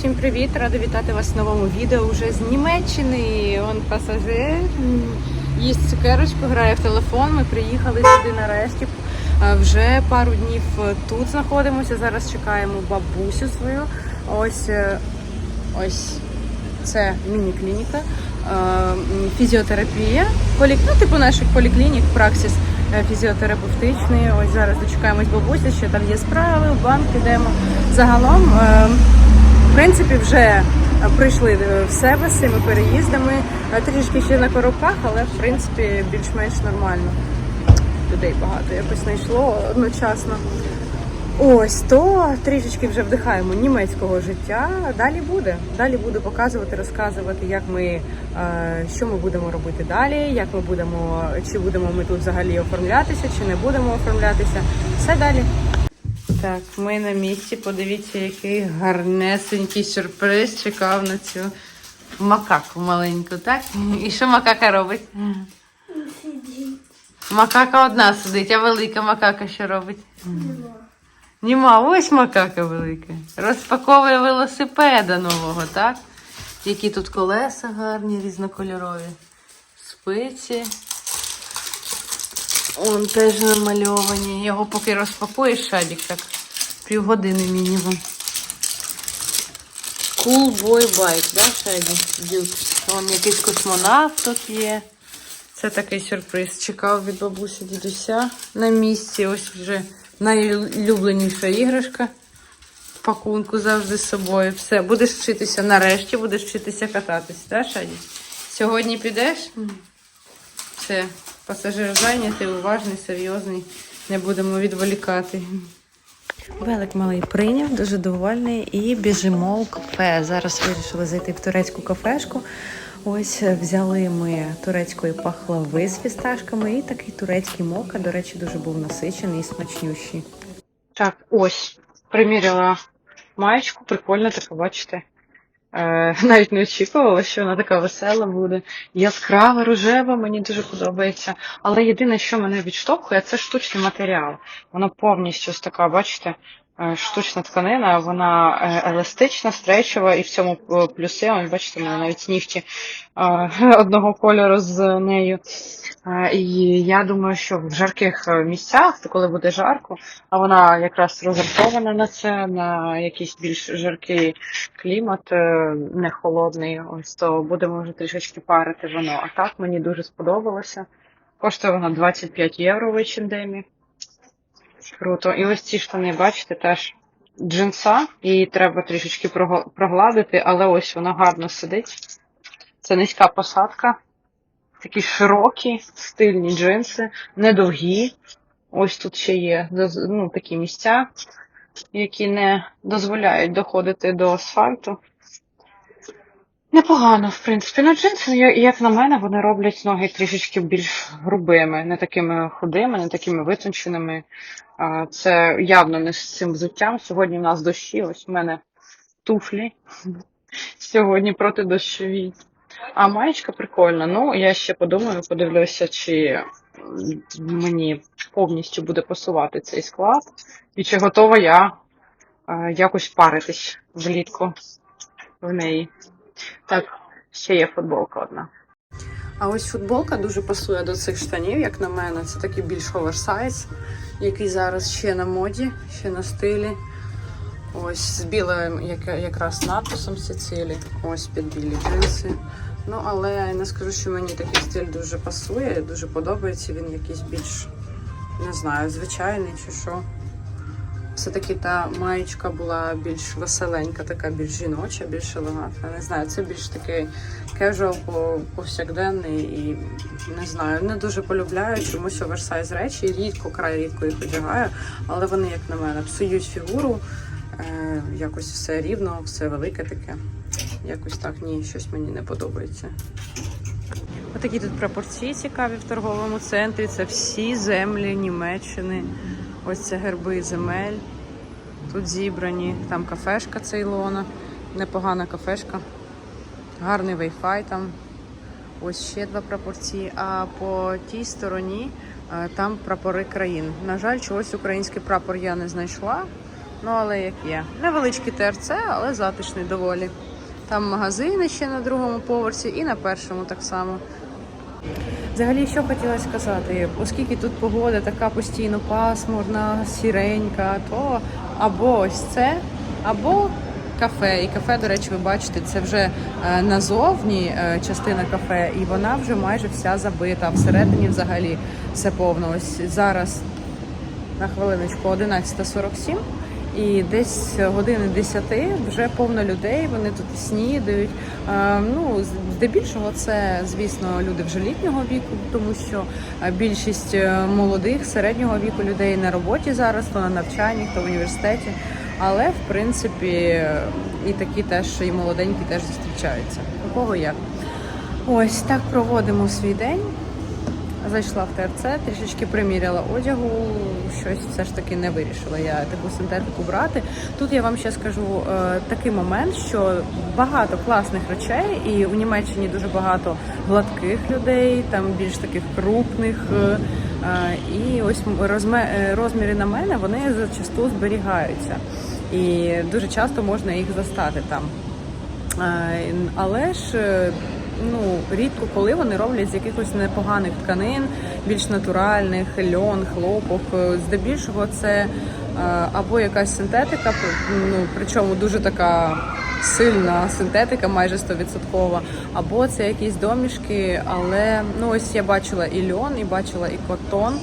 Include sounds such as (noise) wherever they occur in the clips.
всім привіт! Рада вітати вас в новому відео вже з Німеччини. Он пасажир їсть цукерочку, грає в телефон. Ми приїхали сюди нарешті. Вже пару днів тут знаходимося. Зараз чекаємо бабусю свою. Ось е, ось це міні-клініка, е, фізіотерапія, полі... ну, типу наших поліклінік, праксис е, фізіотерапевтичний. Ось зараз дочекаємось бабусі, що там є справи, в банк ідемо. Загалом, е, принципі, вже е, прийшли е, в себе з цими переїздами. Е, Трішки ще на коробках, але в принципі більш-менш нормально. Людей багато якось знайшло одночасно. Ось то трішечки вже вдихаємо німецького життя. Далі буде. Далі буду показувати, розказувати, як ми що ми будемо робити далі, як ми будемо, чи будемо ми тут взагалі оформлятися, чи не будемо оформлятися. Все далі. Так, ми на місці. Подивіться, який гарнесенький сюрприз чекав на цю макаку маленьку, так? І що макака робить? Макака одна сидить, а велика макака що робить? Німа, ось макака велика. Розпаковує велосипеда нового, так? Які тут колеса гарні, різнокольорові. Спиці. Он теж намальовані. Його поки розпакуєш, шадік, так півгодини мінімум. Cool boy bike, да, Шаді? Вон якийсь космонавт тут є. Це такий сюрприз. Чекав від бабусі дідуся на місці. Ось вже найулюбленіша іграшка. В пакунку завжди з собою. Все, будеш вчитися нарешті, будеш вчитися кататись, так, Шаді? Сьогодні підеш? Все, пасажир зайнятий, уважний, серйозний. Не будемо відволікати. Велик малий прийняв, дуже довольний, і біжимо в кафе. Зараз вирішили зайти в турецьку кафешку. Ось е, взяли ми турецької пахлави з фісташками і такий турецький мока. До речі, дуже був насичений і смачнющий. Так, ось приміряла маєчку, прикольно така, бачите. Е, (laughs) навіть не очікувала, що вона така весела буде. Яскрава, рожева, мені дуже подобається. Але єдине, що мене відштовхує, це штучний матеріал. Вона повністю така, бачите, штучна тканина, вона е, еластична, стречова, і в цьому е, плюси, ось бачите, мене навіть нігті е, (laughs) одного кольору з нею. Е, І я думаю, що в жарких е, місцях, то коли буде жарко, а вона якраз розрахована на це, на якийсь більш жаркий клімат, е, не холодний, ось то будемо вже трішечки парити воно. А так мені дуже сподобалося. Коштує вона 25 євро в H&M. Круто. І ось ці штани, бачите, теж джинса, її треба трішечки прогладити, але ось вона гарно сидить. Це низька посадка. Такі широкі, стильні джинси, недовгі. Ось тут ще є ну, такі місця, які не дозволяють доходити до асфальту. Непогано, в принципі. Ну, джинси, як на мене, вони роблять ноги трішечки більш грубими, не такими худими, не такими витонченими. Це явно не з цим взуттям. Сьогодні в нас дощі, ось в мене туфлі. Сьогодні протидощові. А маєчка прикольна. Ну, я ще подумаю, подивлюся, чи мені повністю буде пасувати цей склад, і чи готова я якось паритись влітку в неї. Так, ще є футболка одна. А ось футболка дуже пасує до цих штанів, як на мене. Це такий більш оверсайз, який зараз ще на моді, ще на стилі. Ось з білим як, якраз надписом Сицилі. Ось під білі джинси. Ну, але я не скажу, що мені такий стиль дуже пасує, дуже подобається. Він якийсь більш, не знаю, звичайний чи що. Все-таки та маєчка була більш веселенька, така більш жіноча, більш елегантна. Не знаю, це більш такий кежуал по- повсякденний і не знаю, не дуже полюбляю чомусь оверсайз речі. Рідко, край рідко їх одягаю, але вони, як на мене, псують фігуру. Е, якось все рівно, все велике таке. Якось так ні, щось мені не подобається. Отакі тут прапорці цікаві в торговому центрі. Це всі землі Німеччини. Ось це герби земель. Тут зібрані. Там кафешка Цейлона. Непогана кафешка. Гарний Wi-Fi там. Ось ще два прапорці. А по тій стороні е, там прапори країн. На жаль, чогось український прапор я не знайшла. Ну, але як є. Невеличкий ТРЦ, але затишний доволі. Там магазини ще на другому поверсі і на першому так само. Взагалі, що хотіла сказати, оскільки тут погода така постійно пасмурна, сіренька, то або ось це, або кафе. І кафе, до речі, ви бачите, це вже е, назовні е, частина кафе, і вона вже майже вся забита. Всередині взагалі все повно. Ось зараз на хвилиночку 11.47. І десь години 10 вже повно людей. Вони тут снідають. Е, Ну, здебільшого це, звісно, люди вже літнього віку, тому що е, більшість е, молодих середнього віку людей на роботі зараз, то на навчанні, хто в університеті. Але в принципі і такі теж і молоденькі теж зустрічаються. У кого як. Ось так проводимо свій день. Зайшла в ТРЦ, трішечки приміряла одягу, щось все ж таки не вирішила я таку синтетику брати. Тут я вам ще скажу е, такий момент, що багато класних речей, і у Німеччині дуже багато гладких людей, там більш таких крупних. е, е, і ось розміри на мене вони зачасту зберігаються. І дуже часто можна їх застати там. Але ж ну рідко коли вони роблять з якихось непоганих тканин, більш натуральних, льон, хлопок. Здебільшого це е, або якась синтетика, ну причому дуже така сильна синтетика, майже 100%, або це якісь домішки. Але ну ось я бачила і льон, і бачила і котон,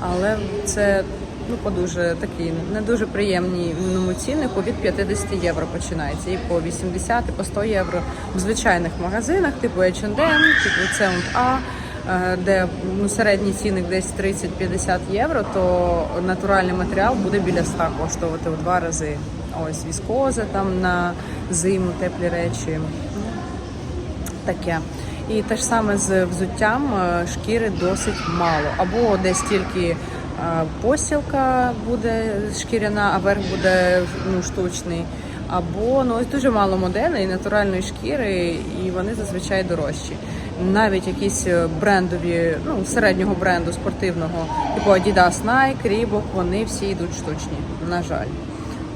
але це ну по дуже такі не дуже приємні ну, ціннику від 50 євро починається. І по 80, і по 100 євро в звичайних магазинах, типу H&M, типу C&A, е, де ну, середній цінник десь 30-50 євро, то натуральний матеріал буде біля 100 коштувати в два рази. Ось віскоза там на зиму, теплі речі. Таке. І те ж саме з взуттям е, шкіри досить мало. Або десь тільки постілка буде шкіряна, а верх буде ну, штучний. Або ну ось дуже мало моделей натуральної шкіри, і вони зазвичай дорожчі. Навіть якісь е, брендові, ну середнього бренду спортивного, типу Adidas, Nike, Reebok, вони всі йдуть штучні, на жаль.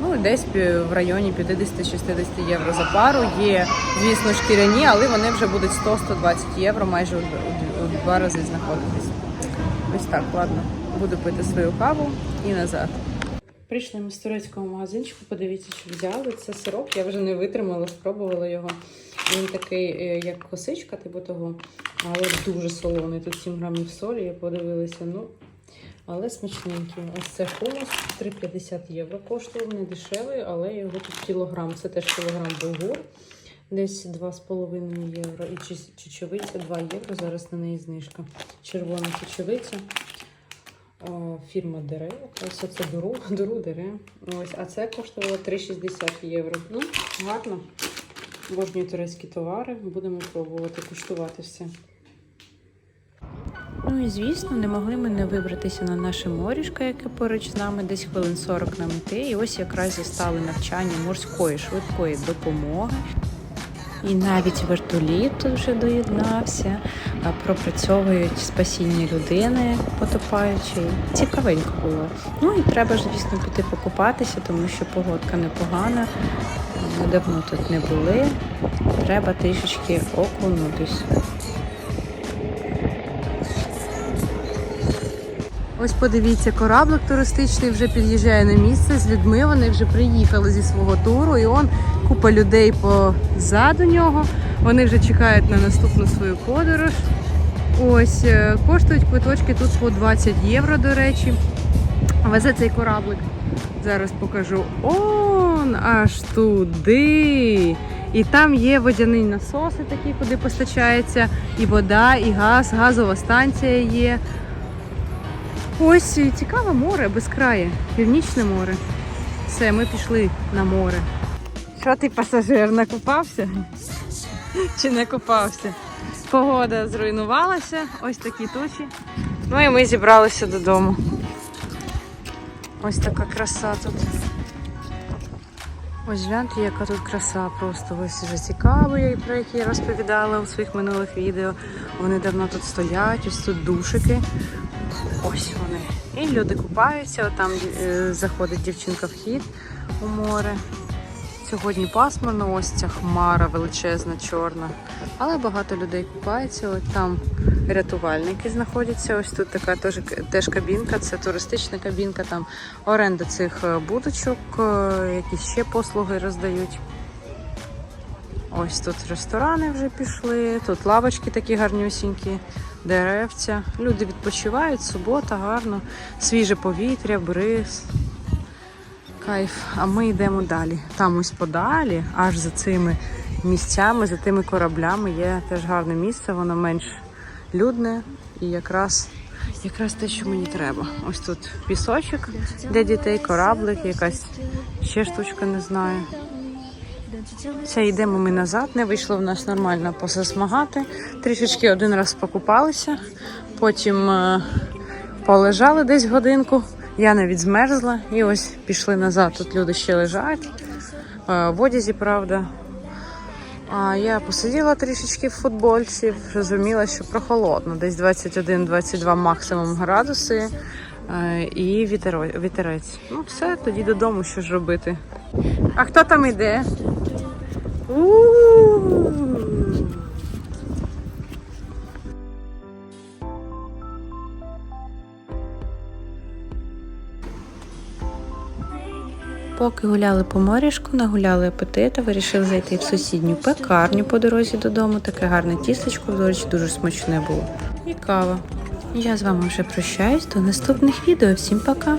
Ну, десь в районі 50-60 євро за пару. Є, звісно, шкіряні, але вони вже будуть 100-120 євро майже у два рази знаходитись. Ось так, ладно. Буду пити свою каву і назад. Прийшли ми з турецького магазинчику, подивіться, що взяли. Це сироп, я вже не витримала, спробувала його. Він такий, е, як косичка, типу того, але дуже солоний. Тут 7 грамів солі, я подивилася. Ну, але смачненький. Ось це хумус 3,50 євро коштував, не дешевий, але його тут кілограм. Це теж кілограм булгур, десь 2,5 євро. І чечевиця 2 євро. Зараз на неї знижка. Червона чечевиця. Фірма Дере, ось це дуру, (laughs) дуру Дере. Ось, а це коштувало 3,60 євро. Ну, гарно. Обожнюю турецькі товари. Будемо пробувати куштувати все. Ну і звісно, не могли ми не вибратися на наше морішко, яке поруч з нами, десь хвилин 40 нам іти. І ось якраз застали навчання морської швидкої допомоги. І навіть вертоліт вже доєднався, пропрацьовують спасіння людини потопаючої. Цікавенько було. Ну і треба ж, звісно, піти покупатися, тому що погодка непогана. Ми давно тут не були. Треба трішечки окунутись. Ось подивіться, кораблик туристичний вже під'їжджає на місце з людьми. Вони вже приїхали зі свого туру, і он купа людей позаду нього. Вони вже чекають на наступну свою подорож. Ось е, коштують квиточки тут по 20 євро, до речі. Везе цей кораблик. Зараз покажу. Он аж туди. І там є водяні насоси, такі, куди постачається і вода, і газ, газова станція є. Ось цікаве море безкрає, північне море. Все, ми пішли на море. Що ти пасажир, накупався? Чи не купався? Погода зруйнувалася, ось такі тучі. Ну і ми зібралися додому. Ось така краса тут. Ось гляньте, яка тут краса просто. Ось вже цікаві, про які я розповідала у своїх минулих відео. Вони давно тут стоять, ось тут душики. Ось вони. І люди купаються, там е, заходить дівчинка в хід. у море. Сьогодні пасмурно, ось ця хмара величезна, чорна. Але багато людей купається. От там рятувальники знаходяться. Ось тут така теж, теж кабінка, це туристична кабінка, там оренда цих е, будочок, е, якісь ще послуги роздають. Ось тут ресторани вже пішли, тут лавочки такі гарнюсінькі, деревця. Люди відпочивають, субота, гарно, свіже повітря, бриз. Кайф. А ми йдемо далі. Там ось подалі, аж за цими місцями, за тими кораблями є теж гарне місце, воно менш людне і якраз, якраз те, що мені треба. Ось тут пісочок для дітей, кораблик, якась ще штучка, не знаю. Це йдемо ми назад, не вийшло в нас нормально посасмагати. Трішечки один раз покупалися, потім е, полежали десь годинку. Я навіть змерзла і ось пішли назад. Тут люди ще лежать е, в одязі, правда. А я посиділа трішечки в футбольці, зрозуміла, що прохолодно, десь 21-22 максимум градуси е, і вітерець. Ну все, тоді додому що ж робити. А хто там йде? У-у-у. Поки гуляли по морішку, нагуляли апетита, вирішили зайти в сусідню пекарню по дорозі додому. Таке гарне тістечко, до речі, дуже смачне було. І кава. Я з вами вже прощаюсь до наступних відео. Всім пока!